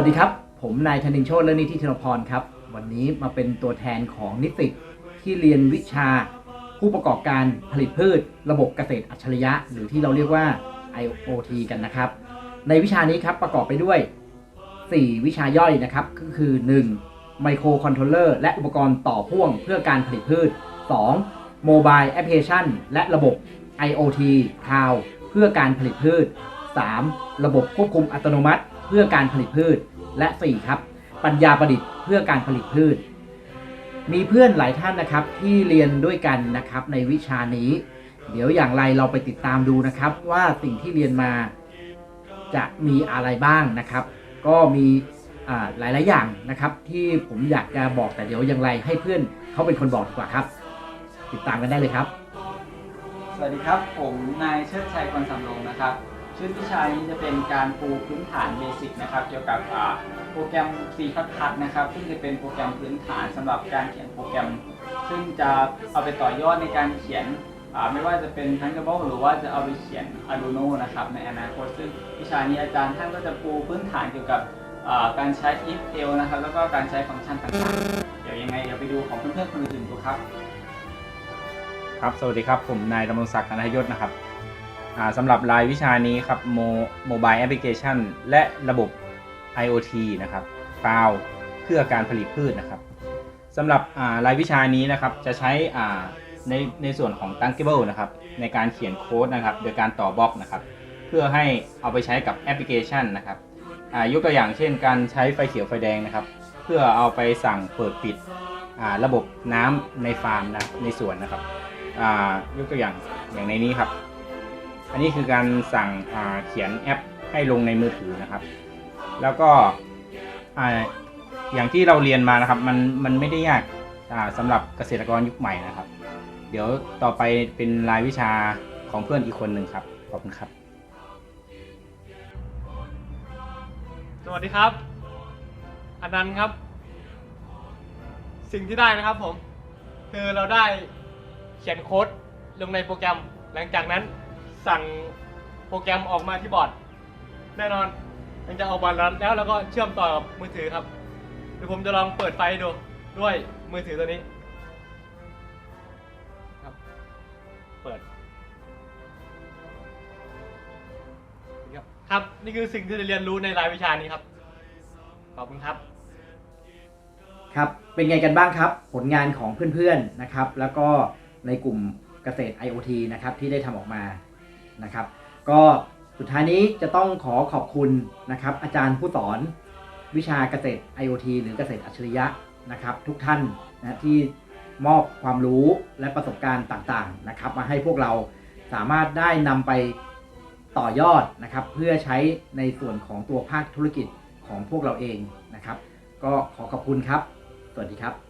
วัสดีครับ ผมนายธนินโชตและนิติธนพรครับ วันนี้มาเป็นตัวแทนของนิสิตที่เรียนวิชา ผู้ประกอบการผลิตพืช ระบบเกษตรอัจฉริยะ หรือที่เราเรียกว่า IoT กันนะครับ ในวิชานี้ครับประกอบไปด้วย 4 วิชาย่อยนะครับ ก็คือ 1. ไมโครคอนโทรลเลอร์และอุปกรณ์ต่อพ่วงเพื่อการผลิตพืช 2. โมบายแอปพลิเคชันและระบบ IoT Cloud เพื่อการผลิตพืช 3. ระบบควบคุมอัตโนมัติ เพื่อการผลิตพืช และ 4 ครับ ปัญญาประดิษฐ์เพื่อการผลิตพืช มีเพื่อนหลายท่านนะครับที่เรียนด้วยกันนะครับในวิชานี้ เดี๋ยวอย่างไรเราไปติดตามดูนะครับ ว่าสิ่งที่เรียนมาจะมีอะไรบ้างนะครับ ก็มีอ่าหลาย ๆ อย่างนะครับ ที่ผมอยากจะบอกแต่เดี๋ยวอย่างไรให้เพื่อนเขาเป็นคนบอกดีกว่าครับ ติดตามกันได้เลยครับ สวัสดีครับ ผมนายเชิดชัยกรสำโรงนะครับ ชุดวิชานี้จะเป็นการปูพื้นฐานเบสิกนะครับ เกี่ยวกับโปรแกรม C พัดพัดนะครับ ซึ่งจะเป็นโปรแกรมพื้นฐานสำหรับการเขียนโปรแกรม ซึ่งจะเอาไปต่อยอดในการเขียนไม่ว่าจะเป็น Thunderbolt หรือว่าจะเอาไปเขียน Arduino นะครับในอนาคตซึ่งวิชานี้อาจารย์ท่านก็จะปูพื้นฐานเกี่ยวกับการใช้ if else นะครับแล้วก็การใช้ฟังก์ชันต่างๆ เดี๋ยวยังไงเดี๋ยวไปดูของเพื่อนๆคนอื่นดูครับ ครับ สวัสดีครับ ผมนายดำรงศักดิ์ธนยศนะครับ สำหรับรายวิชานี้ครับโมโมบายแอปพลิเคชันและระบบ IoT นะครับคลาวเพื่อการผลิตพืชนะครับสำหรับรายวิชานี้นะครับจะใช้ในในส่วนของ Tankable นะครับในการเขียนโค้ดนะครับโดยการต่อบล็อกนะครับ เพื่อให้เอาไปใช้กับแอปพลิเคชันนะครับยกตัวอย่างเช่น การใช้ไฟเขียวไฟแดงนะครับ เพื่อเอาไปสั่งเปิดปิดระบบน้ำในฟาร์มนะในสวนนะครับยกตัวอย่างอย่างในนี้ครับ อันนี้คือการสั่งเขียนแอปให้ลงในมือถือนะครับ แล้วก็ออย่างที่เราเรียนมานะครับมันมันไม่ได้ยากอ่าสำหรับเกษตรกรยุคใหม่นะครับ เดี๋ยวต่อไปเป็นรายวิชาของเพื่อนอีกคนหนึ่งครับ ขอบคุณครับ สวัสดีครับอนันต์ครับ สิ่งที่ได้นะครับผม คือเราได้เขียนโค้ดลงในโปรแกรมหลังจากนั้น สั่งโปรแกรมออกมาที่บอร์ด แน่นอนมันจะออกบอร์ดแล้วแล้วก็เชื่อมต่อกับมือถือครับเดี๋ยวผมจะลองเปิดไฟดูด้วยมือถือตัวนี้ครับ เปิดครับครับนี่คือสิ่งที่ได้เรียนรู้ในรายวิชานี้ครับขอบคุณครับ ครับเป็นไงกันบ้างครับ ผลงานของเพื่อนๆนะครับ แล้วก็ในกลุ่มเกษตร IoT นะครับที่ได้ทำออกมา นะครับ ก็สุดท้ายนี้จะต้องขอขอบคุณนะครับ อาจารย์ผู้สอนวิชาเกษตร IoT หรือเกษตรอัจฉริยะนะครับ ทุกท่านนะที่มอบความรู้และประสบการณ์ต่างๆนะครับ มาให้พวกเราสามารถได้นำไปต่อยอดนะครับ เพื่อใช้ในส่วนของตัวภาคธุรกิจของพวกเราเองนะครับ ก็ขอขอบคุณครับ สวัสดีครับ